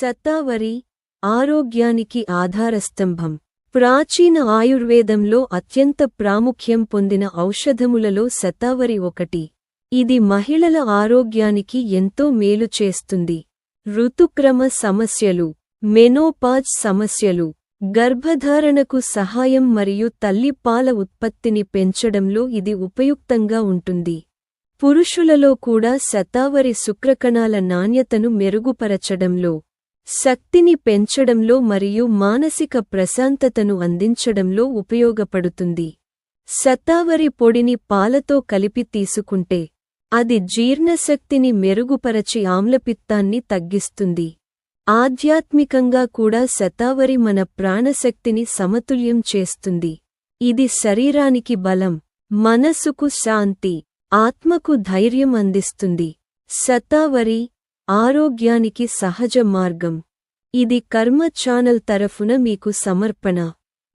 శతావరి ఆరోగ్యానికి ఆధారస్తంభం. ప్రాచీన ఆయుర్వేదంలో అత్యంత ప్రాముఖ్యం పొందిన ఔషధములలో శతావరి ఒకటి. ఇది మహిళల ఆరోగ్యానికి ఎంతో మేలు చేస్తుంది. ఋతుక్రమ సమస్యలు మెనోపాజ్ సమస్యలు గర్భధారణకు సహాయం మరియు తల్లిపాల ఉత్పత్తిని పెంచడంలో ఇది ఉపయుక్తంగా ఉంటుంది. పురుషులలో కూడా శతావరి శుక్రకణాల నాణ్యతను మెరుగుపరచడంలో శక్తిని పెంచడంలో మరియు మానసిక ప్రశాంతతను అందించడంలో ఉపయోగపడుతుంది. శతావరి పొడిని పాలతో కలిపి తీసుకుంటే అది జీర్ణశక్తిని మెరుగుపరచి ఆమ్లపిత్తాన్ని తగ్గిస్తుంది. ఆధ్యాత్మికంగా కూడా శతావరి మన ప్రాణశక్తిని సమతుల్యం చేస్తుంది. ఇది శరీరానికి బలం మనసుకు శాంతి ఆత్మకు ధైర్యం అందిస్తుంది. శతావరి ఆరోగ్యానికి సహజ మార్గం. ఇది కర్మ ఛానల్ తరఫున మీకు సమర్పణ.